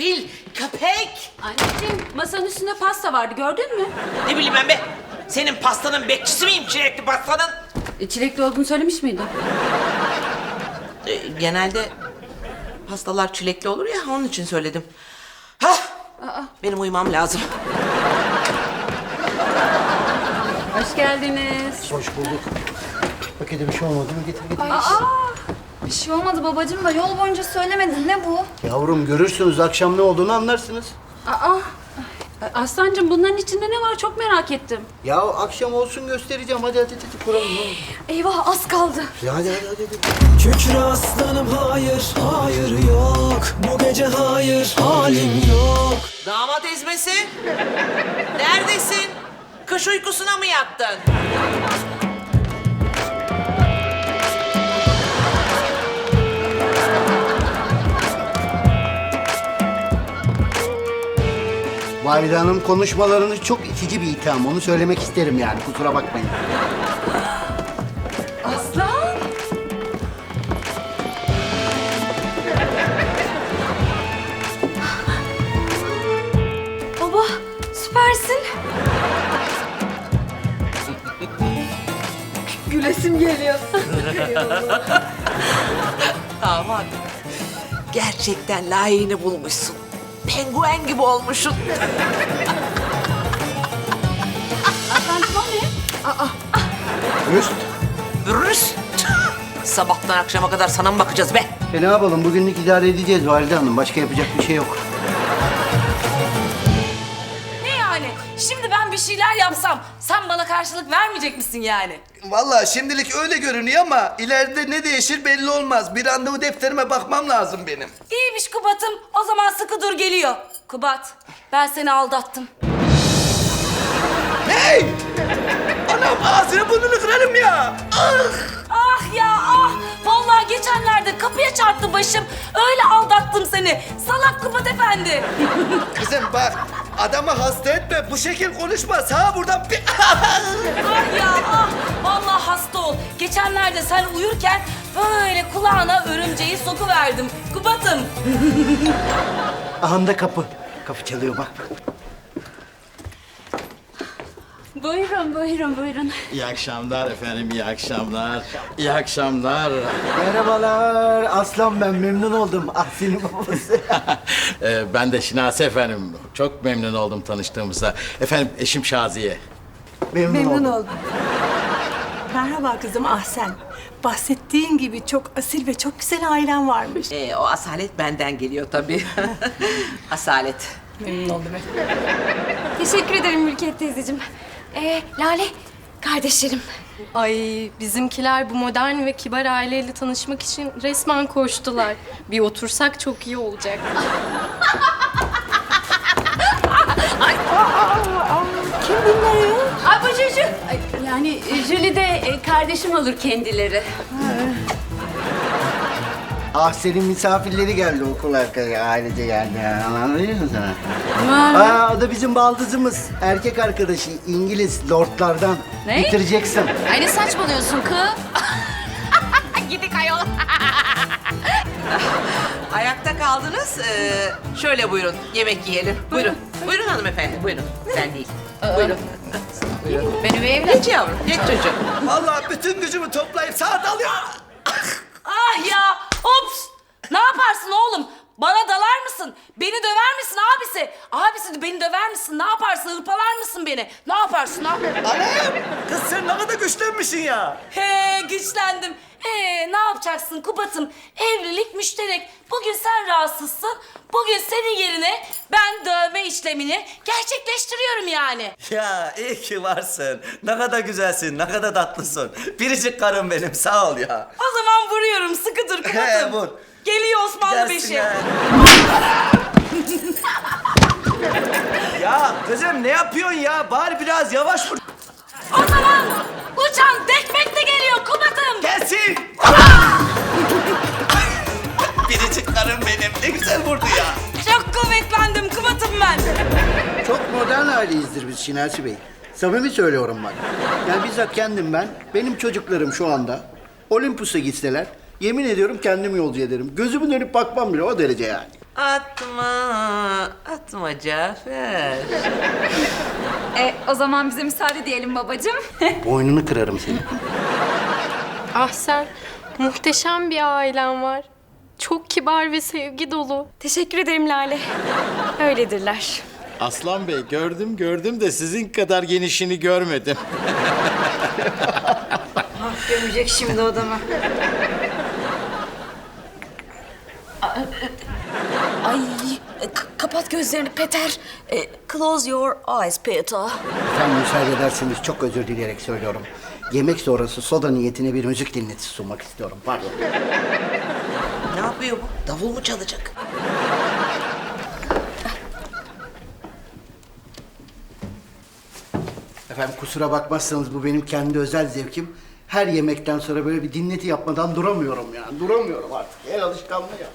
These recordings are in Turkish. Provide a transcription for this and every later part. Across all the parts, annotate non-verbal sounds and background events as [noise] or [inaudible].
fil, köpek. Anneciğim masanın üstünde pasta vardı gördün mü? Ne bileyim ben be. Senin pastanın bekçisi miyim çilekli pastanın? E, çilekli olduğunu söylemiş miydi? Ee, genelde pastalar çilekli olur ya onun için söyledim. Hah! Benim uyumam lazım. Hoş geldiniz. Hoş bulduk. Pakete bir şey olmadı mı? Getir getir. Bir şey olmadı babacığım da yol boyunca söylemedin. Ne bu? Yavrum görürsünüz akşam ne olduğunu anlarsınız. Aa, Aslancığım bunların içinde ne var çok merak ettim. Ya akşam olsun göstereceğim. Hadi hadi hadi kuralım. Eyvah az kaldı. Ya hadi hadi hadi. hadi. Kükre aslanım hayır, hayır yok Bu gece hayır, halim yok Damat ezmesi. Neredesin? Kış uykusuna mı yattın? Valide Hanım konuşmalarınız çok itici bir itham. Onu söylemek isterim yani. Kusura bakmayın. Aslan? Baba süpersin. Gülesim geliyor. Damat. Gerçekten layığını bulmuşsun. Penguen gibi olmuşsun. Aslancığım o ne? Rüst. Rüst. Sabahtan akşama kadar sana mı bakacağız be? E ne yapalım? Bugünlük idare edeceğiz Valide Hanım. Başka yapacak bir şey yok. Ne yani? Şimdi ben bir şeyler yapsam sen bana karşılık vermeyecek misin yani? Vallahi şimdilik öyle görünüyor ama ileride ne değişir belli olmaz. Bir randevu defterime bakmam lazım benim. İyiymiş Kubat'ım. O zaman sıkı dur geliyor. Kubat, ben seni aldattım. Hey! Anam ağzını burnunu kırarım ya. Ah! Ah ya ah! Vallahi geçenlerde kapıya çarptı başım. Öyle aldattım seni. Salak Kubat efendi. Kızım bak adamı hasta etme bu şekil konuşma. Sağ buradan bir... [laughs] Ah ya ah! Vallahi hasta ol. Geçenlerde sen uyurken böyle kulağına örümceği sokuverdim. Kubat'ım. [laughs] Ahanda kapı. Kapı çalıyor bak. Buyurun buyurun buyurun. İyi akşamlar efendim, iyi akşamlar. İyi akşamlar. Merhabalar. Aslan ben memnun oldum. Ahsen'in babası. [laughs] Ee, ben de Şinasi efendim. Çok memnun oldum tanıştığımıza. Efendim eşim Şaziye. memnun, oldum. Merhaba kızım Ahsen. Bahsettiğin gibi çok asil ve çok güzel ailen varmış. Ee, o asalet benden geliyor tabii. [laughs] asalet. Teşekkür ederim Mülkiye teyzeciğim. Ee, Lale kardeşlerim. Ay bizimkiler bu modern ve kibar aileyle tanışmak için resmen koştular. Bir otursak çok iyi olacak. [laughs] Ay bu Juju. Ay, Yani e, Julie de e, kardeşim olur kendileri. Ahsen'in misafirleri geldi okul arkadaşı. Ailece geldi. Anladın mı sana? Aa, o da bizim baldızımız. Erkek arkadaşı İngiliz lordlardan. Ne? Bitireceksin. Ay ne saçmalıyorsun kız? [laughs] Gidik ayol. [laughs] Ayakta kaldınız. Ee, şöyle buyurun yemek yiyelim. Buyurun. Buyurun hanımefendi buyurun. Sen değil. Buyurun. buyurun. Ben üvey evlat. Geç yavrum geç çocuğum. Vallahi bütün gücümü toplayıp sağa dalıyorum. Ah ya! Ops! Ne yaparsın oğlum? Bana dalar mısın? Beni döver misin abisi? Abisi beni döver misin? Ne yaparsın? Hırpalar mısın beni? Ne yaparsın? Ne yap- Anam! Kız sen ne kadar güçlenmişsin ya. He güçlendim. Ee, ne yapacaksın Kubat'ım? Evlilik müşterek. Bugün sen rahatsızsın. Bugün senin yerine ben dövme işlemini gerçekleştiriyorum yani. Ya iyi ki varsın. Ne kadar güzelsin, ne kadar tatlısın. Biricik karım benim, sağ ol ya. O zaman vuruyorum. Sıkı dur Kubat'ım. He, vur. Geliyor Osmanlı Beşi. ya. ya kızım ne yapıyorsun ya? Bari biraz yavaş vur. O zaman uçan dekmek de geliyor Kubat'ım. Gelsin. Biricik karım benim. Ne güzel vurdu ya. Çok kuvvetlendim Kubat'ım ben. Çok modern aileyizdir biz Şinasi Bey. Samimi söylüyorum bak. Yani bizzat kendim ben, benim çocuklarım şu anda Olympus'a gitseler, yemin ediyorum kendim yolcu ederim. Gözümün dönüp bakmam bile o derece yani. Atma, atma Cafer. E, o zaman bize müsaade diyelim babacığım. [laughs] Boynunu kırarım senin. Ahsen, muhteşem bir ailen var. Çok kibar ve sevgi dolu. Teşekkür ederim Lale. Öyledirler. Aslan Bey gördüm gördüm de sizin kadar genişini görmedim. Gömecek şimdi odama. Ay kapat gözlerini Peter. E, close your eyes Peter. Efendim müsaade ederseniz çok özür dileyerek söylüyorum. Yemek sonrası soda niyetine bir müzik dinletisi sunmak istiyorum. Pardon. Ne yapıyor bu? Davul mu çalacak? Efendim kusura bakmazsanız bu benim kendi özel zevkim. Her yemekten sonra böyle bir dinleti yapmadan duramıyorum yani. Duramıyorum artık. El alışkanlığı ya.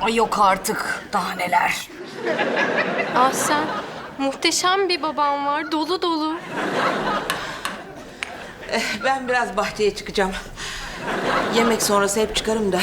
Ay yok artık daha neler. Ahsen, muhteşem bir babam var. Dolu dolu. Ben biraz bahçeye çıkacağım. Yemek sonrası hep çıkarım da.